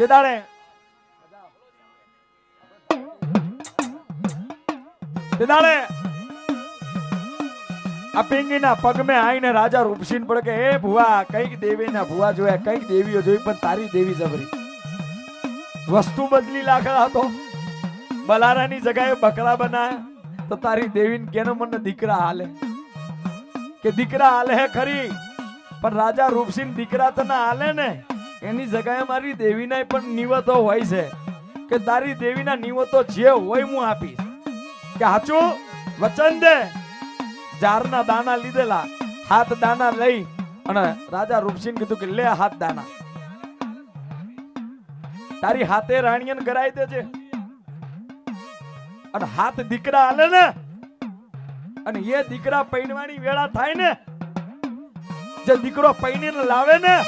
તે દાડે તે દાડે આ પગમે આઈને રાજા રૂપસિંહ પડે કે હે ભુવા, કંઈક દેવીના ભુવા જોયા, કંઈક દેવીઓ જોઈ, પણ તારી દેવી જબરી. વસ્તુ બદલી લાખા હતો. બલારાની જગાએ બકરા બનાયા, તો તારી દેવીને કેનો મને દીકરા હાલે? કે દીકરા હાલે હે ખરી? પણ રાજા રૂપસિંહ દીકરા તો ના હાલે ને? એની જગાએ મારી દેવીના પણ નિવતો હોય છે. કે તારી દેવીના નિવતો જે હોય હું આપીશ. કે હાચું? વચન દે. જારના દાણા લીધેલા, હાથ દાણા લઈ અને રાજા રૂપસિંહ કીધું કે લે હાથ દાણા. તારી હાથે રાણીયન કરાવી દેજે. અને હાથ દીકરા હાલે ને. અને એ દીકરા પૈણવાની વેળા થાય ને. જે દીકરો પૈણીને લાવે ને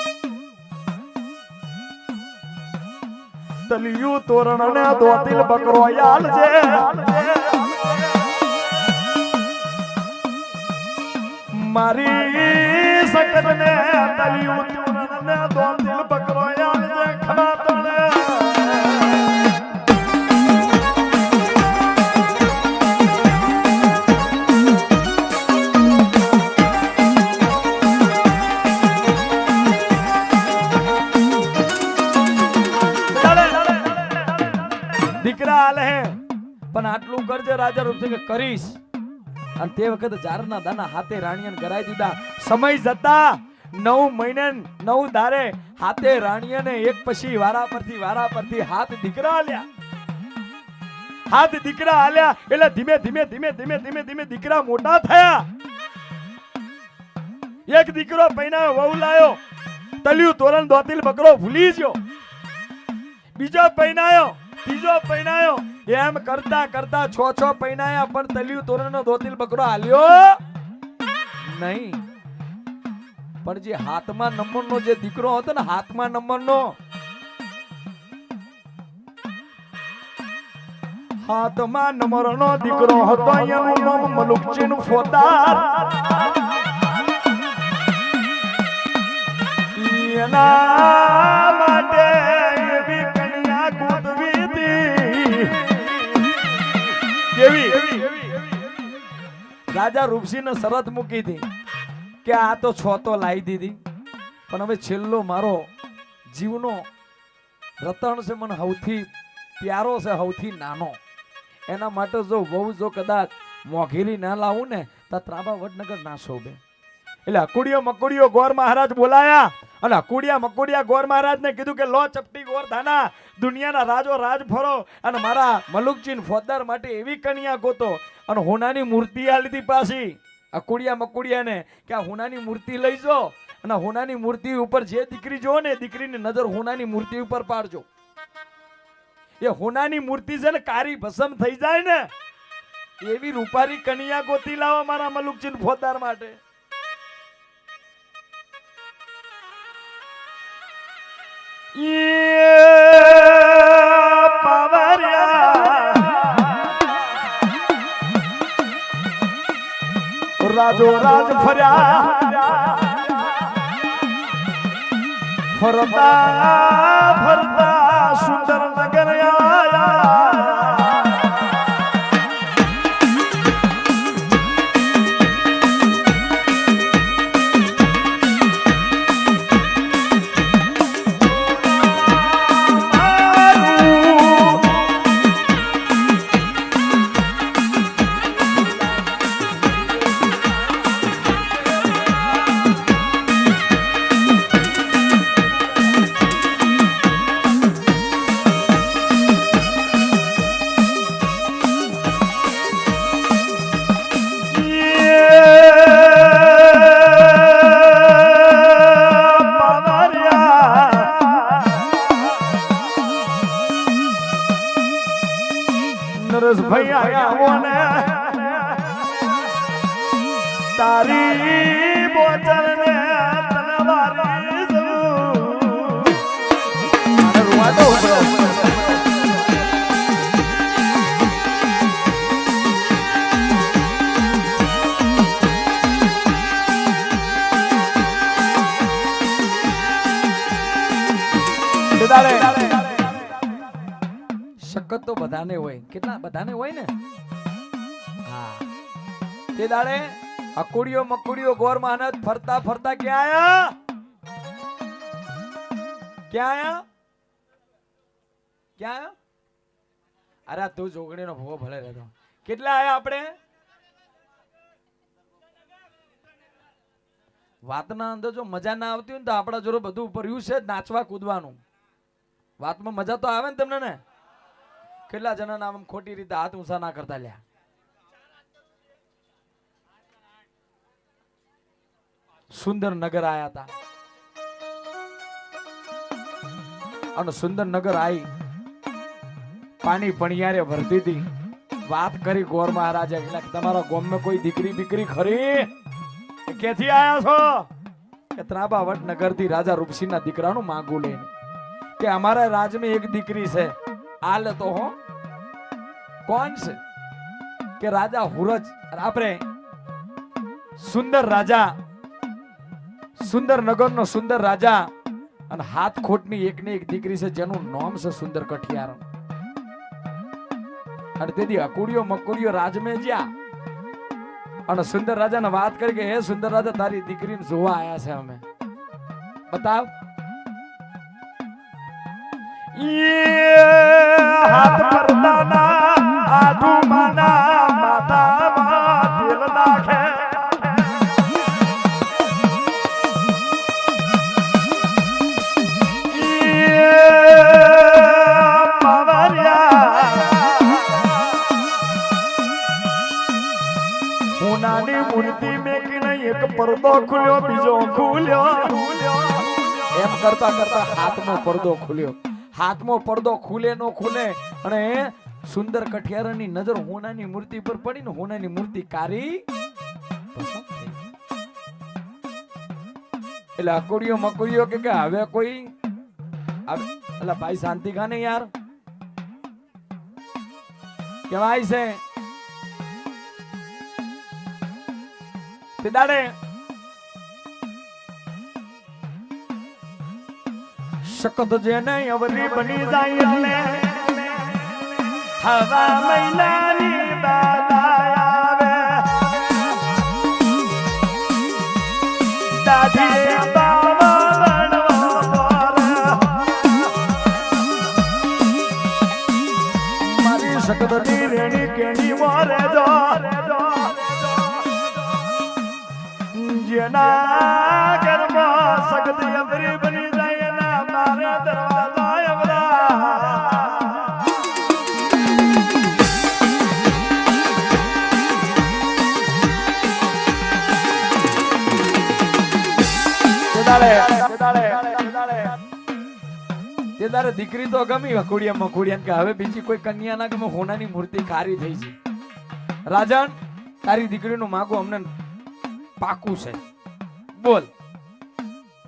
તલિયું તોરણ ને દોતિલ બકરો યાલ છે. મારી સકત ને તલિયું તોરણ ને દોતિલ બકરો યાલ છે. કે કરીશ? અને તે વખત જારના દાના હાથે રાણીયન કરાઈ દીધા. સમય જતા નવ મહિને નવ દારે હાથે રાણીયને એક પછી વારા પરથી વારા પરથી હાથ દીકરા આલ્યા. હાથ દીકરા આલ્યા એટલે ધીમે ધીમે ધીમે ધીમે ધીમે ધીમે દીકરા મોટા થયા. એક દીકરો પૈના વહુ લાયો. તલિયું તોરણ દોતિલ બકરો ભૂલી ગયો બીજો પૈનાયો ત્રીજો પૈનાયો એમ કરતા કરતા છ છ પૈનાયા પણ તલિયું તોરણનો ધોતિલ બકરો હાલ્યો. નહીં. પણ જે હાથમાં નંબરનો જે દીકરો હતો ને, હાથમાં નંબરનો હાથમાં નંબરનો દીકરો હતો, એનું નામ મલુકચીન ફોતાર. એના રાજા રૂપસિંહને શરત મૂકી હતી કે આ તો છો તો લાવી દીધી. પણ હવે છેલ્લો મારો જીવનો રતન છે મને સૌથી પ્યારો છે, સૌથી નાનો. એના માટે જો બહુ જો કદાચ મોઘેલી ના લાવું ને, તો ત્રાબા વડનગર ના શોભે. એટલે અકુડિયો મકુડિયો ગોર મહારાજ બોલાયા અને અકુડિયા મકુડિયા ગોર મહારાજને કીધું કે લો ચપટી ગોર ધાના, દુનિયાના રાજો રાજ ફરો અને મારા મલુકચીન ફોદર માટે એવી કન્યા ગોતો અને હોનાની મૂર્તિ આ લીધી પાછી, અકુડિયા મકુડિયાને, કે આ હોનાની મૂર્તિ લઈ અને હોનાની મૂર્તિ ઉપર જે દીકરી જો ને દીકરીની નજર હોનાની મૂર્તિ ઉપર પાડજો. એ હોનાની મૂર્તિ છે ને કારી ભસમ થઈ જાય ને, એવી રૂપારી કન્યા ગોતી લાવો મારા મલુકચીન ફોદાર માટે. પાવરિયા રાજો રાજ ફર્યા. ફરતા ફરતા સુંદર દાડે. તો બધાને હોય. કેટલા? બધાને હોય ને? હા. તે દાડે અકુડીઓ મકુડીઓ ગોર માનત ફરતા ફરતા ક્યાં આયા? ક્યાં આયા? ક્યાં આયા? અરે તું તું જોગણીનો ભૂવો ભલે રહેતો કેટલા આયા આપણે? વાતના અંદર જો મજા ના આવતી હોય ને તો આપણા જોડે બધું ભર્યું છે નાચવા કૂદવાનું. વાતમાં મજા તો આવે ને તમને ને? કેટલા જણાના આમ ખોટી રીતે હાથ ઊંચા ના કરતા લ્યા? સુંદર નગર આયા હતા અને સુંદર નગર આવી પાણી પણિયારે ભરતી હતી. વાત કરી ગોર મહારાજે, એટલે તમારા તમારા ગામમાં કોઈ દીકરી બીકરી ખરી? ક્યાંથી આયા છો? કે ત્રાબાવટ નગરથી રાજા રૂપસિંહના દીકરાનું માંગુ લઈને કે અમારા રાજમાં એક દીકરી છે. આલે તો હો. કોણ છે? કે રાજા હુરજ. આપણે સુંદર રાજા, સુંદર નગરનો સુંદર રાજા અને હાથ એક ને એક દીકરી છે જેનું નામ છે સુંદર કઠિયારણ. અને તેથી અકુડીઓ મકુડીઓ રાજમે જ્યાં. અને સુંદર રાજાને વાત કરી કે, હે સુંદર રાજા, તારી દીકરીને જોવા આવ્યા છે અમે. બતાવ. હાથ પરદાના આધુ માના માથામાં એક પડદો ખુલ્યો બીજો ખુલ્યો એમ કરતા કરતા હાથનો પડદો ખુલ્યો. હાથમાં પડદો ખુલે નો ખુલે, અને સુંદર કઠિયારાની નજર હોનાની મૂર્તિ પર પડી ને હોનાની મૂર્તિ કારી એટલે અકોડીઓ મકોડીઓ કે હવે કોઈ એટલે ભાઈ શાંતિ ખાને યાર. કેવાય છે? તે દાડે શકત જેને અવરી બની જાય એટલે હવા મહિનાની દાદા આવે. દાદી મારી શકતની રેણી કેણી મારે જો. જેના કર્મ સખત અવરી બની દીકરી તો ગમી વખોડિયા મખોડિયા કે હવે બીજી કોઈ કન્યા ના ગમે, હોનાની મૂર્તિ ખારી થઈ છે. રાજન, તારી દીકરીનું માગું અમને પાકું છે. બોલ.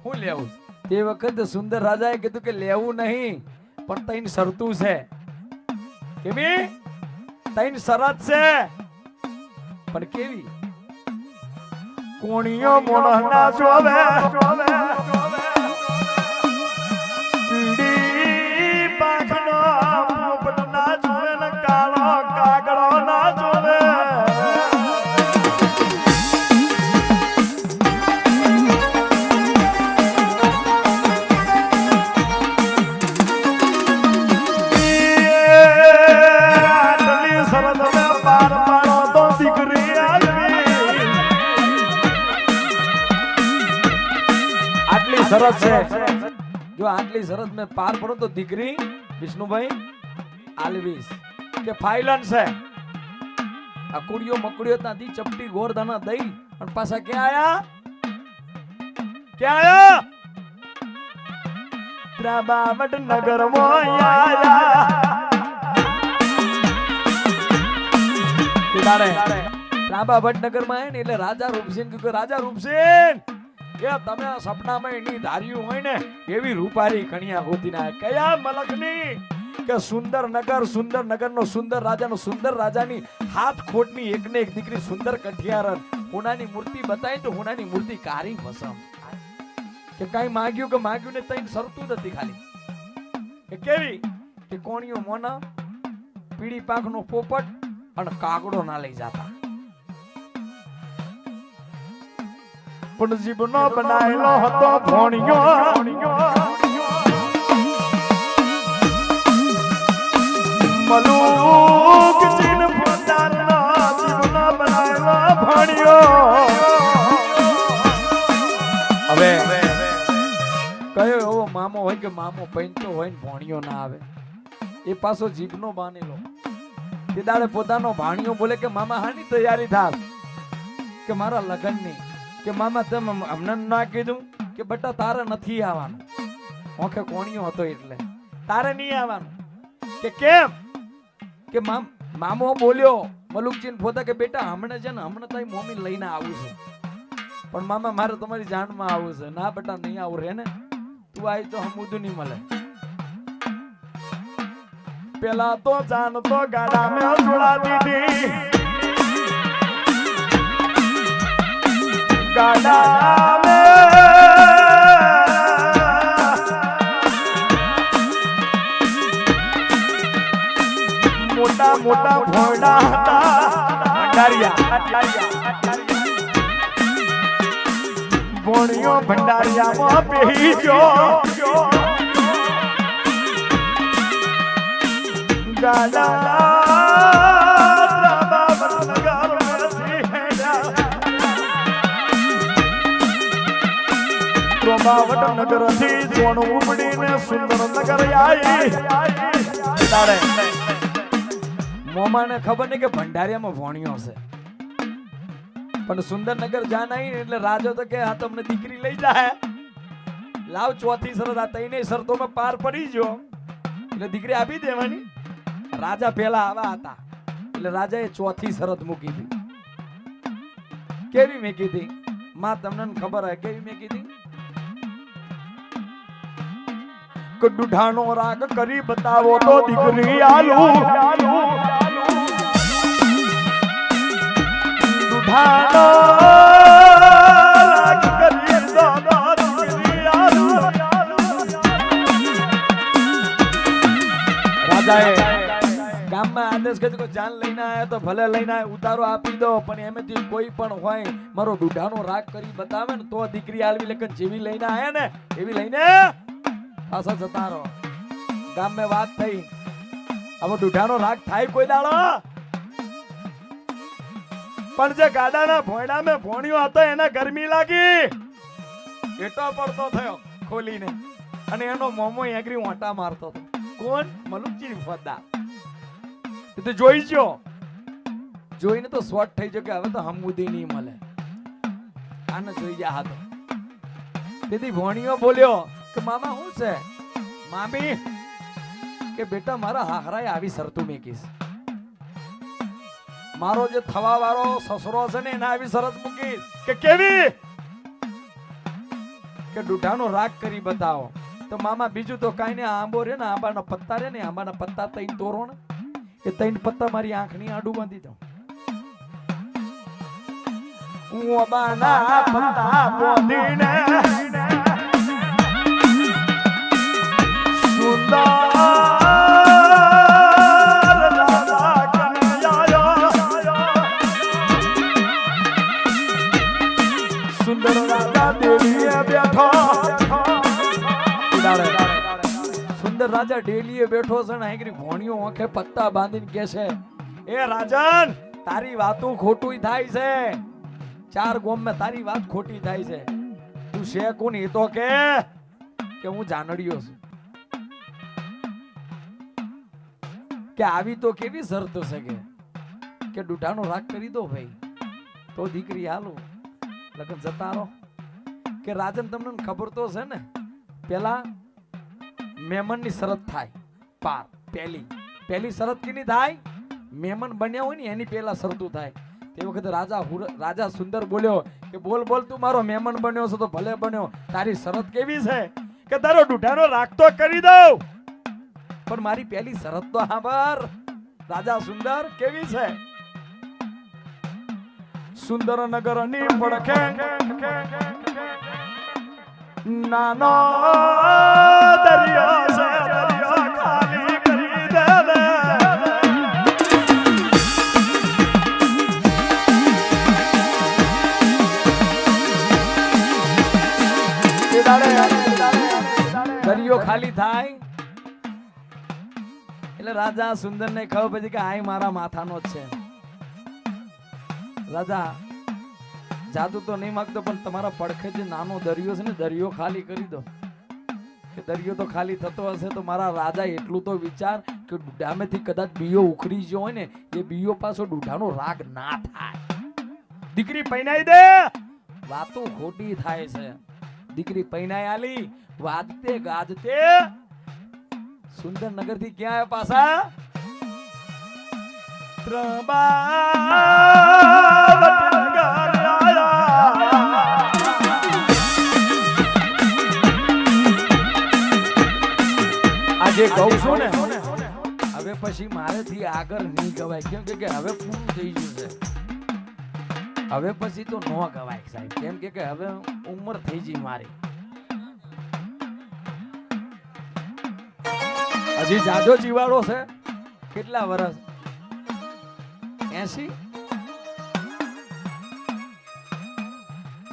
હું લેવું તે વખત સુંદર રાજાએ કીધું કે લેવું નહીં, પણ તૈન શરતું છે. કેવી? તૈન શરત છે. પણ કેવી? કોણીઓ મોણના જોવે. પીડી આટલી શરત મેં પાર પડો તો દીકરી વિષ્ણુભાઈ આલવીસ કે ફાઇલન છે. આ કુડીઓ મકડીઓ ત્યાંથી ચપટી ગોરદાના દઈ અને પાછા ક્યાં આયા? ક્યાં આયા? ત્રાબાવટ નગર આયા. દાડે ત્રાંબા માં એટલે રાજા રૂપસેન રાજા રૂપસેન કે તમે આ સપનામાં એની ધાર્યું હોય ને, એવી રૂપારી કણિયા હોતી ના. કયા મલકની? કે સુંદર નગર, સુંદર નગરનો સુંદર રાજાનો સુંદર રાજાની હાથ ખોટની એક ને એક દીકરી સુંદર કઠિયારન હુનાની મૂર્તિ બતાવી તો હુનાની મૂર્તિ કારી વસમ કે કાઈ માગ્યું કે માગ્યું ને તઈ સરતું નથી ખાલી. કે કેવી? કે કોણિયો મોના, પીળી પાંખનો પોપટ અને કાગડો ના લઈ જાતા. પણ જીભનો બનાયેલો હતો ભોણિયો. મલુક જીન પોતાના ભોણિયો. હવે કયો એવો મામો હોય કે મામો પૈનતો હોય ને ભોણિયો ના આવે? એ પાછો જીભનો બાનેલો તે દાડે પોતાનો ભાણિયો બોલે કે મામા હાની તૈયારી થાવ કે મારા લગ્નની કે મામા તમે અમને ના કીધું કે બટા તારે નથી આવવાનું. ઓખે કોણિયો હતો એટલે. તારે નહીં આવવાનું. કે કેમ? કે મામ મામો બોલ્યો, મલુકજીને પોતા કે બેટા હમણાં છે ને હમણાં તારી મમ્મી લઈને આવું છું. પણ મામા, મારે તમારી જાનમાં આવું છે. ના બેટા, નહીં આવું રે ને. તું આવી તો હમુદું નહીં મળે. પેલા તો જાન તો ગાડા મેં છોડા દીધી મોટા મોટા ભોડા હતા. ભોણિયો ભંડારિયામાં પેહી ગયો. નગરથી સોનું ઉપડીને સુંદર નગર આવી તારે. મોમાને ખબર નહીં કે ભંડારિયામાં ભોણિયો છે પણ સુંદરનગર જાન આવી એટલે રાજો તો કે આ તમને દીકરી લઈ જાય લાવ ચોથી શરત, આ તઈને શરતોમાં પાર પડી ગયો. એટલે દીકરી આપી દેવાની. રાજા પેલા આવા હતા. એટલે રાજાએ ચોથી શરત મૂકી હતી કેવી મેં કીધી માં, તમને ખબર હોય, કેવી મેં હતી દુઢાનો રાગ કરી બતાવો તો દીકરી આલુ. દુઢાનો રાગ કરી ગામમાં આદેશ કર્યો કે જાન લઈને આયા તો ભલે લઈને આયા, ઉતારો આપી દો, પણ એમેથી કોઈ પણ હોય, મારો દુઢાનો રાગ કરી બતાવે ને તો દીકરી આલવી લખન જેવી લઈને આયા ને, એવી લઈને પાછા જતા રહો. ગામમાં વાત થઈ. આમાં દુઢાનો રાગ થાય કોઈ દાડો? પણ જે ગાડાના ભોયડામાં ભોણ્યો હતો, એને ગરમી લાગી. એટો પડતો થયો ખોલીને. અને એનો મોમો એગરી ઓંટા મારતો હતો. કોણ? મલુકજી ફદા એ તો જોઈ જો જોઈને તો શોર્ટ થઈ ગયો કે હવે તો હમુદી નહીં મળે. આને જોઈ જા હતો તેથી ભોણીઓ બોલ્યો કે મામા શું છે? મામી, કે બેટા મારા હાહરાએ આવી શરતું મેકીશ મારો જે થવા વાળો સસરો છે ને, એના આવી શરત મૂકી. કે કેવી? કે ડૂઢાનો રાગ કરી બતાવો. તો મામા, બીજું તો કાંઈ ને આંબો રે ને, આંબાના પત્તા રે ને, આંબાના પત્તા તૈન તોરો ને, એ તૈન પત્તા મારી આંખની આડું બાંધી દો હું પત્તા બાંધીને ડેલીએ બેઠો છે ને આંગરી ભોણિયો આંખે પત્તા બાંધીને કે છે, એ રાજન, તારી વાતો ખોટું થાય છે. ચાર ગોમમાં તારી વાત ખોટી થાય છે. તું છે કોણ? એ તો કે કે હું જાનડિયો છું. કે આવી તો કેવી શરત છે કે કે દુઢાનો રાગ કરી દો ભાઈ. તો દીકરી હાલો, લગન જતા રહો. કે રાજન, તમને ખબર તો છે ને, પેલા મહેમાનની શરત થાય. પાર, પહેલી. પહેલી શરત કેની થાય? મહેમાન બન્યા હોય ને, એની પહેલા શરતું થાય. તે વખતે રાજા રાજા સુંદર બોલ્યો કે, બોલ બોલ, તું મારો મહેમાન બન્યો છે તો ભલે બન્યો. તારી શરત કેવી છે? કે તારો દુઢાનો રાખતો કરી દઉં. પણ મારી પહેલી શરત તો હાબર રાજા સુંદર કેવી છે? સુંદર નગરની પડખે નાનો દરિયો દરિયો ખાલી થાય એટલે રાજા સુંદર ને ખબર પછી કે આ મારા માથાનો છે. રાજા જાદુ તો નહીં માગતો, પણ તમારા પડખે જે નાનો દરિયો છે ને, દરિયો ખાલી કરી દો. કે દરિયો તો ખાલી થતો હશે તો મારા રાજા એટલું તો વિચાર કે ડૂઢામેથી કદાચ બીયો ઉખડી ગયો હોય ને, એ બીયો પાછો ડૂઢાનો રાગ ના થાય. દીકરી પૈનાઈ દે. વાતો ખોટી થાય છે. દીકરી પૈનાઈ આલી, વાજતે ગાજતે. સુંદરનગરથી ક્યાં આવ્યા પાછા? ત્રંબાવટનગર આજે કહું છું ને હવે પછી મારેથી આગળ નહીં ગવાય. કેમ કે હવે પૂરું થઈ ગયું છે. હવે પછી તો ન ગવાય સાહેબ. કેમ કે કે હવે ઉંમર થઈ ગઈ મારી. હજી જાજો જીવાડો છે. કેટલા વર્ષ એસી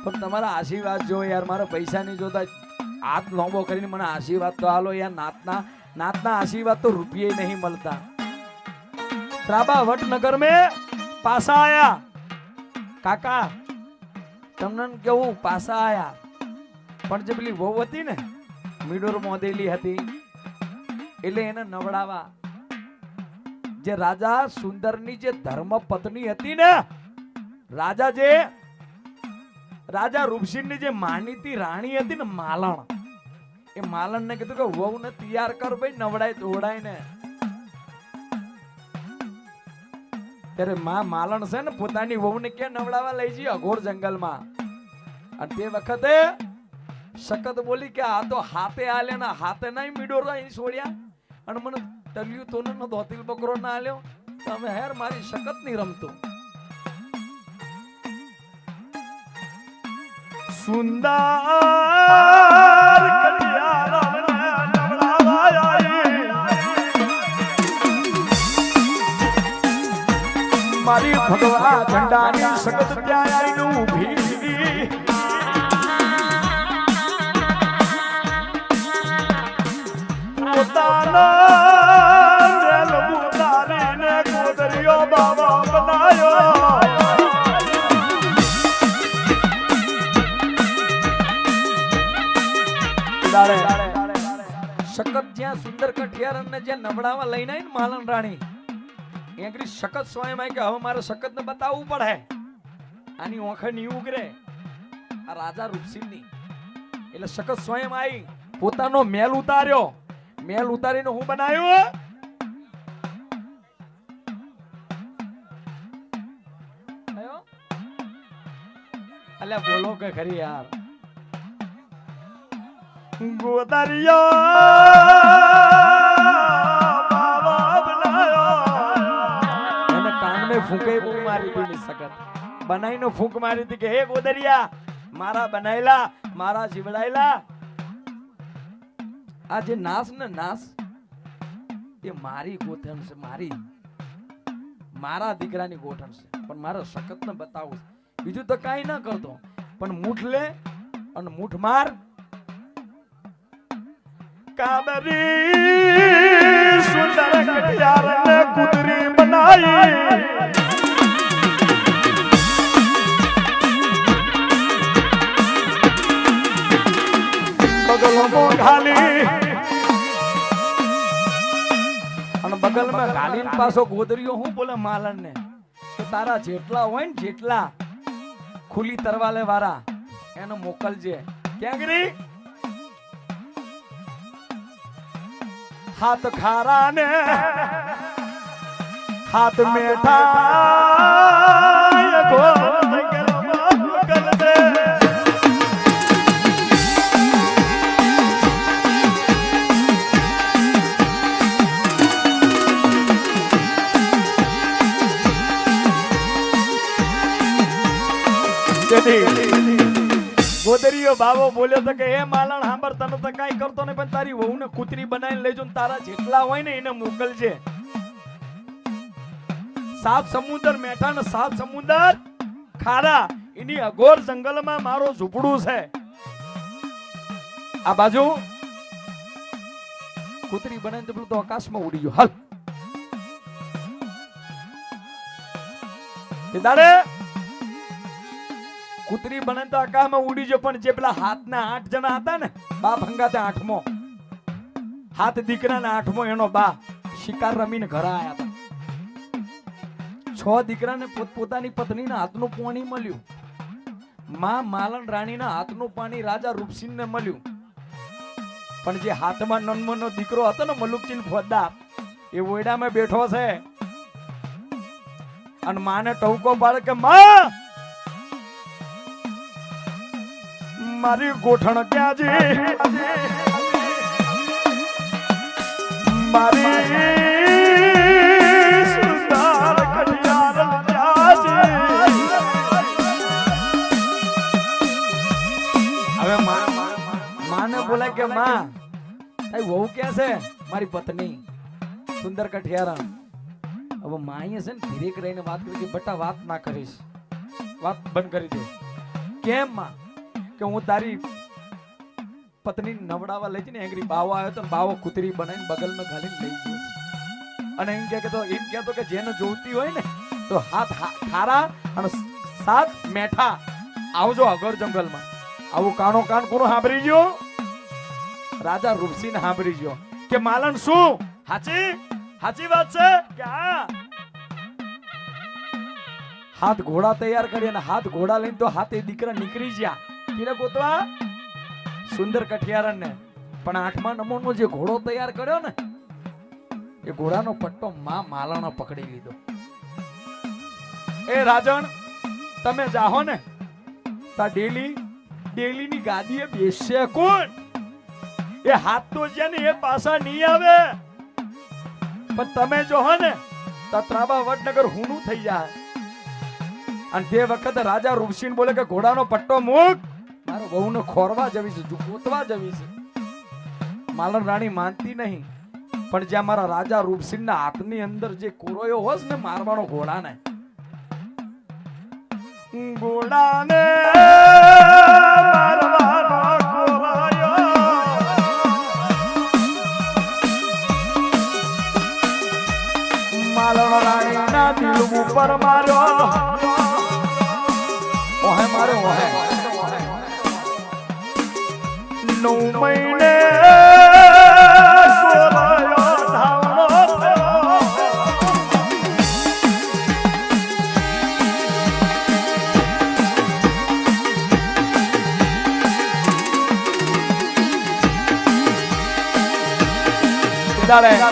પણ તમારા આશીર્વાદ જો યાર. મારા પૈસા નહીં જોતા હાથ લાંબો કરીને મને આશીર્વાદ તો હાલો યાર. નાતના નાતના આશીર્વાદ તો રૂપિયે નહીં મળતા. ત્રાબા વટનગર મે પાસા આયા. કાકા, તમને કેવું, પાસા આયા. પણ જે પેલી વહુ હતી ને, મીડોર મોદેલી હતી, એટલે એને નવડાવા. જે રાજા સુંદરની જે ધર્મ પત્ની હતી ને, રાજા જે, રાજા રૂપસિંહની જે માનીતી રાણી હતી ને, માલણ એ માલણ ને કીધું કે વહુ ને તૈયાર કર ભાઈ, નવડાય તોડાય ને ત્યારે માં માલણ છે ને, પોતાની વહુ ને ક્યાં નવડાવા લઈ જઈ અઘોર જંગલમાં. અને તે વખતે સખત બોલી કે આ તો હાથે આલે ને, હાથે નહીં મીડો અહીં છોડ્યા. અને મને તલ્યું તો ને ધોતિલ બકરો ના આલ્યો. તમે હેર મારી સખત નહીં રમતું. સુંદર મારી ભગવા ઝંડાની સગત ત્યાં શકત જ્યાં સુંદર કઠિયારણ ને જ્યાં નબળામાં લઈને માલન રાણી. એંગરી શકત સ્વયં કે હવે મારે સખત ને બતાવવું પડે. આની ઓંખે નહીં ઉગરે. આ રાજા રૂપસિંહની. એટલે શકત સ્વયં આવી પોતાનો મેલ ઉતાર્યો. મેલ ઉતારીને હું બનાવ્યો? અલ્યા બોલો કે ખરી યાર. એને ફૂંકે ફૂંક મારી હતી ની સખત બનાવીને ફૂંક મારી હતી કે, હે ગોદરિયા, મારા બનાયેલા, મારા જીવડાયેલા. આ જે નાશ ને નાશ એ મારી ગોઠણ છે, મારી. મારા દીકરાની ગોઠણ છે. પણ મારે સખત ને બતાવું બીજું તો કાંઈ ના કરતો. પણ મૂઠ લે અને મૂઠ માર. કાબરી સુંદર કટિયારને કુદરી બનાઈ બગલમાં ઘાલી અને બગલમાં ઘાલીને પાછો ગોદરીઓ હું બોલે માલણ ને તારા જેટલા હોય ને જેટલા ખુલી તરવાલે વાળા એનો મોકલજે. ક્યાં ગરી હાથ ખારા ને હાથ મેઠા. તેથી ગોદરીયો બાબો બોલ્યો તો કે એ માલણ હાંબર તને તો કાંઈ કરતો નહીં, પણ તારી વહુને કૂતરી બનાવીને લેજો ને તારા જેટલા હોય ને એને મોકલજે. સાત સમુદ્ર મેઠા ને સાત સમુદ્ર ખારા. એની અઘોર જંગલમાં મારો ઝૂંપડું છે. આ બાજુ કૂતરી બને તો પેલું તો આકાશમાં ઉડી ગયું. હાલ. દાડે કૂતરી બને તો આકાશમાં ઉડી જો, પણ જે પેલા હાથના આઠ જણા હતા ને, બા ભંગાતે આઠમો. હાથ દીકરાના આઠમો, એનો બા શિકાર રમીને ઘરે આવ્યા હતા. છ દીકરાને પોતપોતાની પત્નીના હાથનું પાણી મળ્યું. માં માલણ રાણીના હાથનું પાણી રાજા રૂપસિંહને મળ્યું. પણ જે હાથમાં નન્મનો દીકરો હતો ને, મલુકચીન ફોજદાર એ ઓયડામાં બેઠો છે. અને માને ટહુકો પાડે કે, માં મારી ગોઠણ ક્યાં મારી બોલાય કે માં ક્યાં છે? મારી પત્ની, સુંદર કઠિયારા હવે માએ છે ને ધીરે રહીને વાત કરી બટા, વાત ના કરીશ. વાત બંધ કરી દે. કેમ માં? કે હું તારી પત્ની નવડાવા લઈ જઈને એંગરી બાવો આવ્યો તો બાવો કુતરી બનાવીને બગલમાં ઘાલીને લઈ ગયો અને એમ કે તો, એમ કહેતો કે જેને જોતી હોય ને, તો હાથ ખારા અને સાત મેઠા. આવજો અગર જંગલમાં. આવું કાનો કાન કોનો સાંભળી ગયો? રાજા રૂપસિંહ સાંભળી ગયો કે, માલણ શું? હાચી? હાચી વાત છે? કે હા? હાથ ઘોડા તૈયાર કરી અને હાથ ઘોડા લઈને તો હાથે દીકરા નીકળી ગયા. કિને ગોતવા? સુંદર કઠિયારણને. પણ આઠમા નમોનો જે ઘોડો તૈયાર કર્યો ને, એ ઘોડાનો પટ્ટો માં માલણો પકડી લીધો. એ રાજણ, તમે જાહો ને. તા ડેલી, ડેલીની ગાદીએ બેસે કોણ? એ હાથ તો છે ને, એ પાછા નહીં આવે. પણ તમે જો હો ને, તો ત્રાબા વડનગર હુનું થઈ જાય. અને તે વખતે રાજા રૂપસિંહ બોલે કે, ઘોડાનો પટ્ટો મૂક. બહુને ખોરવા જવી છે ગોતવા જવી છે માલણ રાણી માનતી નહીં પણ જ્યાં મારા રાજા રૂપસિંહના હાથની અંદર જે કોરોયો હોસ ને મારવાનો ઘોડાને ઘોડાને દિલ માર્યો. ઓહે મારે ઓહે. નવ મહિને. દાડે